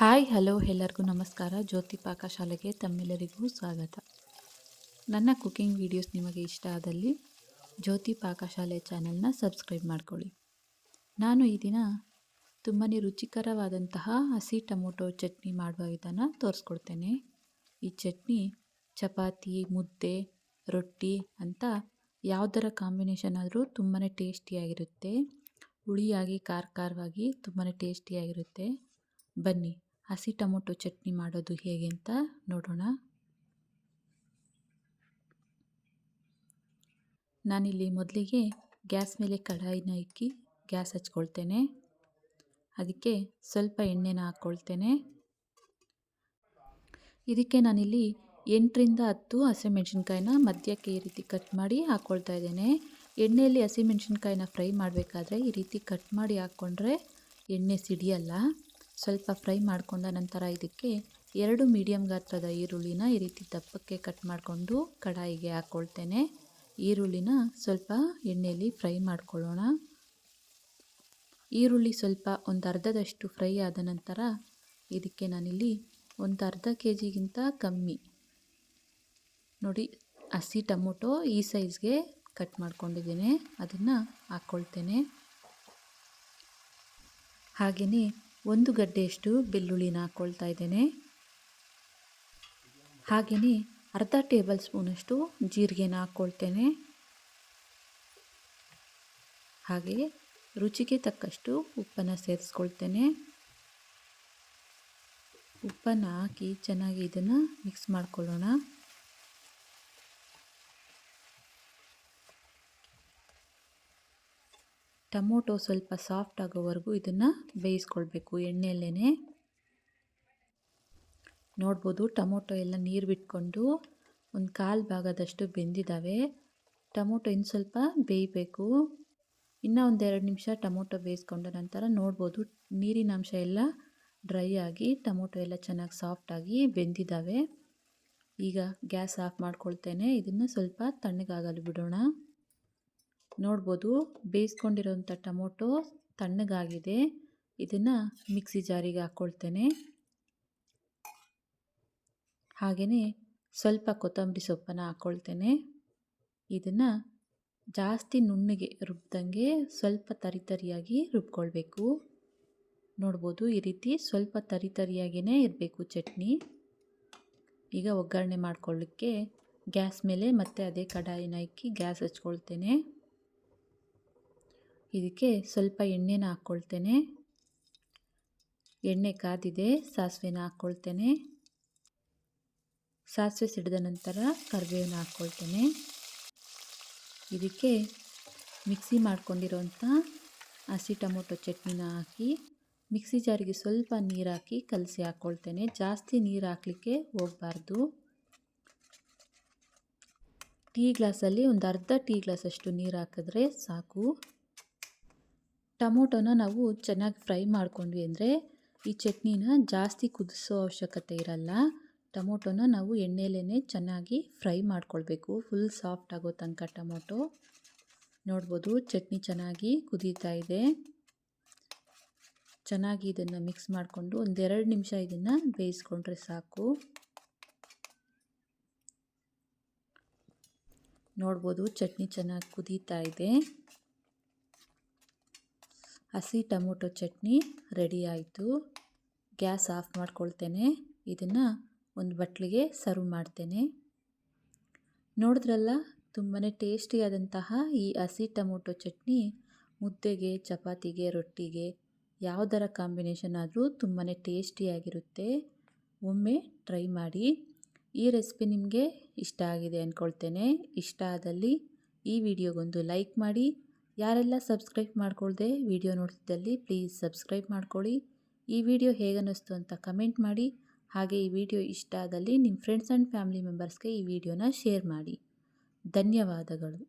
Hi, hello, ಎಲ್ಲರಿಗೂ ನಮಸ್ಕಾರ. ಜ್ಯೋತಿ ಪಾಕಶಾಲೆಗೆ ತಮ್ಮೆಲ್ಲರಿಗೂ ಸ್ವಾಗತ. ನನ್ನ ಕುಕಿಂಗ್ ವಿಡಿಯೋಸ್ ನಿಮಗೆ ಇಷ್ಟ ಆದಲ್ಲಿ ಜ್ಯೋತಿ ಪಾಕಶಾಲೆ ಚಾನೆಲ್ನ ಸಬ್ಸ್ಕ್ರೈಬ್ ಮಾಡ್ಕೊಳ್ಳಿ. ನಾನು ಈ ದಿನ ತುಂಬಾ ರುಚಿಕರವಾದಂತಹ ಹಸಿ ಟೊಮೊಟೊ ಚಟ್ನಿ ಮಾಡುವ ವಿಧಾನ ತೋರಿಸ್ಕೊಡ್ತೇನೆ. ಈ ಚಟ್ನಿ ಚಪಾತಿ, ಮುದ್ದೆ, ರೊಟ್ಟಿ ಅಂತ ಯಾವುದರ ಕಾಂಬಿನೇಷನ್ ಆದರೂ ತುಂಬಾ ಟೇಸ್ಟಿಯಾಗಿರುತ್ತೆ. ಹುಳಿಯಾಗಿ, ಖಾರ, ಖಾರವಾಗಿ ತುಂಬಾ ಟೇಸ್ಟಿಯಾಗಿರುತ್ತೆ. ಬನ್ನಿ. ಹಸಿ ಟೊಮೊಟೊ ಚಟ್ನಿ ಮಾಡೋದು ಹೇಗೆ ಅಂತ ನೋಡೋಣ. ನಾನಿಲ್ಲಿ ಮೊದಲಿಗೆ ಗ್ಯಾಸ್ ಮೇಲೆ ಕಡಾಯಿನ ಇಕ್ಕಿ ಗ್ಯಾಸ್ ಹಚ್ಕೊಳ್ತೇನೆ. ಅದಕ್ಕೆ ಸ್ವಲ್ಪ ಎಣ್ಣೆನ ಹಾಕ್ಕೊಳ್ತೇನೆ ಇದಕ್ಕೆ ನಾನಿಲ್ಲಿ ಎಂಟರಿಂದ ಹತ್ತು ಹಸಿಮೆಣ್ಸಿನ್ಕಾಯಿನ ಮಧ್ಯಕ್ಕೆ ಈ ರೀತಿ ಕಟ್ ಮಾಡಿ ಹಾಕ್ಕೊಳ್ತಾ ಇದ್ದೇನೆ. ಎಣ್ಣೆಯಲ್ಲಿ ಹಸಿಮೆಣ್ಸಿನ್ಕಾಯಿನ ಫ್ರೈ ಮಾಡಬೇಕಾದ್ರೆ ಈ ರೀತಿ ಕಟ್ ಮಾಡಿ ಹಾಕ್ಕೊಂಡ್ರೆ ಎಣ್ಣೆ ಸಿಡಿಯಲ್ಲ. ಸ್ವಲ್ಪ ಫ್ರೈ ಮಾಡ್ಕೊಂಡ ನಂತರ ಇದಕ್ಕೆ ಎರಡು ಮೀಡಿಯಮ್ ಗಾತ್ರದ ಈರುಳ್ಳಿನ ಈ ರೀತಿ ದಪ್ಪಕ್ಕೆ ಕಟ್ ಮಾಡಿಕೊಂಡು ಕಡಾಯಿಗೆ ಹಾಕ್ಕೊಳ್ತೇನೆ ಈರುಳ್ಳಿನ ಸ್ವಲ್ಪ ಎಣ್ಣೆಯಲ್ಲಿ ಫ್ರೈ ಮಾಡ್ಕೊಳ್ಳೋಣ. ಈರುಳ್ಳಿ ಸ್ವಲ್ಪ ಒಂದು ಅರ್ಧದಷ್ಟು ಫ್ರೈ ಆದ ನಂತರ ಇದಕ್ಕೆ ನಾನಿಲ್ಲಿ ಒಂದು ಅರ್ಧ ಕೆ ಜಿಗಿಂತ ಕಮ್ಮಿ. ನೋಡಿ, ಹಸಿ ಟೊಮೊಟೊ ಈ ಸೈಜ್ಗೆ ಕಟ್ ಮಾಡ್ಕೊಂಡಿದ್ದೇನೆ. ಅದನ್ನು ಹಾಕ್ಕೊಳ್ತೇನೆ ಹಾಗೆಯೇ ಒಂದು ಗಡ್ಡೆಯಷ್ಟು ಬೆಳ್ಳುಳ್ಳಿನ ಹಾಕ್ಕೊಳ್ತಾ ಇದ್ದೇನೆ. ಹಾಗೆಯೇ ಅರ್ಧ ಟೇಬಲ್ ಸ್ಪೂನಷ್ಟು ಜೀರಿಗೆನ ಹಾಕ್ಕೊಳ್ತೇನೆ ಹಾಗೆ ರುಚಿಗೆ ತಕ್ಕಷ್ಟು ಉಪ್ಪನ್ನು ಸೇರಿಸ್ಕೊಳ್ತೇನೆ. ಉಪ್ಪನ್ನು ಹಾಕಿ ಚೆನ್ನಾಗಿ ಇದನ್ನು ಮಿಕ್ಸ್ ಮಾಡ್ಕೊಳ್ಳೋಣ. ಟೊಮೊಟೊ ಸ್ವಲ್ಪ ಸಾಫ್ಟ್ ಆಗೋವರೆಗೂ ಇದನ್ನು ಬೇಯಿಸ್ಕೊಳ್ಬೇಕು ಎಣ್ಣೆಯಲ್ಲೇ ನೋಡ್ಬೋದು ಟೊಮೊಟೊ ಎಲ್ಲ ನೀರು ಬಿಟ್ಕೊಂಡು ಒಂದು ಕಾಲು ಭಾಗದಷ್ಟು ಬೆಂದಿದ್ದಾವೆ ಟೊಮೊಟೊ ಇನ್ನು ಸ್ವಲ್ಪ ಬೇಯಬೇಕು. ಇನ್ನೂ ಒಂದೆರಡು ನಿಮಿಷ ಟೊಮೊಟೊ ಬೇಯಿಸ್ಕೊಂಡ ನಂತರ ನೋಡ್ಬೋದು ನೀರಿನ ಅಂಶ ಎಲ್ಲ ಡ್ರೈ ಆಗಿ ಟೊಮೊಟೊ ಎಲ್ಲ ಚೆನ್ನಾಗಿ ಸಾಫ್ಟಾಗಿ ಬೆಂದಿದ್ದಾವೆ ಈಗ ಗ್ಯಾಸ್ ಆಫ್ ಮಾಡ್ಕೊಳ್ತೇನೆ. ಇದನ್ನು ಸ್ವಲ್ಪ ತಣ್ಣಗಾಗಲು ಬಿಡೋಣ. ನೋಡ್ಬೋದು ಬೇಯಿಸ್ಕೊಂಡಿರೋಂಥ ಟೊಮೊಟೊ ತಣ್ಣಗಾಗಿದೆ. ಇದನ್ನು ಮಿಕ್ಸಿ ಜಾರಿಗೆ ಹಾಕ್ಕೊಳ್ತೇನೆ ಹಾಗೆಯೇ ಸ್ವಲ್ಪ ಕೊತ್ತಂಬರಿ ಸೊಪ್ಪನ್ನು ಹಾಕ್ಕೊಳ್ತೇನೆ ಇದನ್ನು ಜಾಸ್ತಿ ನುಣ್ಣಗೆ ರುಬ್ದಂಗೆ ಸ್ವಲ್ಪ ತರಿ ತರಿಯಾಗಿ ರುಬ್ಕೊಳ್ಬೇಕು. ನೋಡ್ಬೋದು ಈ ರೀತಿ ಸ್ವಲ್ಪ ತರಿ ತರಿಯಾಗಿಯೇ ಇರಬೇಕು ಚಟ್ನಿ. ಈಗ ಒಗ್ಗರಣೆ ಮಾಡ್ಕೊಳ್ಳಿಕ್ಕೆ ಗ್ಯಾಸ್ ಮೇಲೆ ಮತ್ತೆ ಅದೇ ಕಡಾಯಿನ ಇಕ್ಕಿ ಗ್ಯಾಸ್ ಹಚ್ಕೊಳ್ತೇನೆ. ಇದಕ್ಕೆ ಸ್ವಲ್ಪ ಎಣ್ಣೆನ ಹಾಕ್ಕೊಳ್ತೇನೆ. ಎಣ್ಣೆ ಕಾದಿದೆ, ಸಾಸಿವೆನ ಹಾಕ್ಕೊಳ್ತೇನೆ. ಸಾಸಿವೆ ಸಿಡಿದ ನಂತರ ಕರಿಬೇವನ್ನ ಹಾಕ್ಕೊಳ್ತೇನೆ. ಇದಕ್ಕೆ ಮಿಕ್ಸಿ ಮಾಡ್ಕೊಂಡಿರೋಂಥ ಹಸಿ ಟೊಮೊಟೊ ಚಟ್ನಿನ ಹಾಕಿ, ಮಿಕ್ಸಿ ಜಾರಿಗೆ ಸ್ವಲ್ಪ ನೀರು ಹಾಕಿ ಕಲಸಿ ಹಾಕ್ಕೊಳ್ತೇನೆ. ಜಾಸ್ತಿ ನೀರು ಹಾಕಲಿಕ್ಕೆ ಹೋಗಬಾರ್ದು. ಟೀ ಗ್ಲಾಸಲ್ಲಿ ಒಂದು ಅರ್ಧ ಟೀ ಗ್ಲಾಸಷ್ಟು ನೀರು ಹಾಕಿದ್ರೆ ಸಾಕು. ಟೊಮೊಟೊನ ನಾವು ಚೆನ್ನಾಗಿ ಫ್ರೈ ಮಾಡ್ಕೊಂಡ್ವಿ ಅಂದರೆ ಈ ಚಟ್ನಿನ ಜಾಸ್ತಿ ಕುದಿಸೋ ಅವಶ್ಯಕತೆ ಇರಲ್ಲ. ಟೊಮೊಟೊನ ನಾವು ಎಣ್ಣೆಲೇ ಚೆನ್ನಾಗಿ ಫ್ರೈ ಮಾಡ್ಕೊಳ್ಬೇಕು. ಫುಲ್ ಸಾಫ್ಟ್ ಆಗೋ ತನಕ ಟೊಮೊಟೊ. ನೋಡ್ಬೋದು ಚಟ್ನಿ ಚೆನ್ನಾಗಿ ಕುದೀತಾ ಇದೆ. ಚೆನ್ನಾಗಿ ಇದನ್ನು ಮಿಕ್ಸ್ ಮಾಡಿಕೊಂಡು ಒಂದೆರಡು ನಿಮಿಷ ಇದನ್ನು ಬೇಯಿಸ್ಕೊಂಡ್ರೆ ಸಾಕು. ನೋಡ್ಬೋದು ಚಟ್ನಿ ಚೆನ್ನಾಗಿ ಕುದೀತಾ ಇದೆ. ಹಸಿ ಟೊಮೊಟೊ ಚಟ್ನಿ ರೆಡಿ ಆಯಿತು. ಗ್ಯಾಸ್ ಆಫ್ ಮಾಡ್ಕೊಳ್ತೇನೆ. ಇದನ್ನು ಒಂದು ಬಟ್ಲಿಗೆ ಸರ್ವ್ ಮಾಡ್ತೇನೆ. ನೋಡಿದ್ರಲ್ಲ ತುಂಬಾ ಟೇಸ್ಟಿಯಾದಂತಹ ಈ ಹಸಿ ಟೊಮೊಟೊ ಚಟ್ನಿ ಮುದ್ದೆಗೆ, ಚಪಾತಿಗೆ, ರೊಟ್ಟಿಗೆ ಯಾವುದರ ಕಾಂಬಿನೇಷನ್ ಆದರೂ ತುಂಬಾ ಟೇಸ್ಟಿಯಾಗಿರುತ್ತೆ. ಒಮ್ಮೆ ಟ್ರೈ ಮಾಡಿ. ಈ ರೆಸಿಪಿ ನಿಮಗೆ ಇಷ್ಟ ಆಗಿದೆ ಅಂದ್ಕೊಳ್ತೇನೆ ಇಷ್ಟ ಆದಲ್ಲಿ ಈ ವಿಡಿಯೋಗೊಂದು ಲೈಕ್ ಮಾಡಿ. ಯಾರೆಲ್ಲ ಸಬ್ಸ್ಕ್ರೈಬ್ ಮಾಡ್ಕೊಳ್ದೆ ವಿಡಿಯೋ ನೋಡ್ತಿದ್ದಲ್ಲಿ ಪ್ಲೀಸ್ ಸಬ್ಸ್ಕ್ರೈಬ್ ಮಾಡ್ಕೊಳ್ಳಿ. ಈ ವಿಡಿಯೋ ಹೇಗನ್ನಿಸ್ತು ಅಂತ ಕಮೆಂಟ್ ಮಾಡಿ. ಹಾಗೆ ಈ ವಿಡಿಯೋ ಇಷ್ಟ ಆದಲ್ಲಿ ನಿಮ್ಮ ಫ್ರೆಂಡ್ಸ್ ಆ್ಯಂಡ್ ಫ್ಯಾಮಿಲಿ ಮೆಂಬರ್ಸ್ಗೆ ಈ ವಿಡಿಯೋನ ಶೇರ್ ಮಾಡಿ. ಧನ್ಯವಾದಗಳು.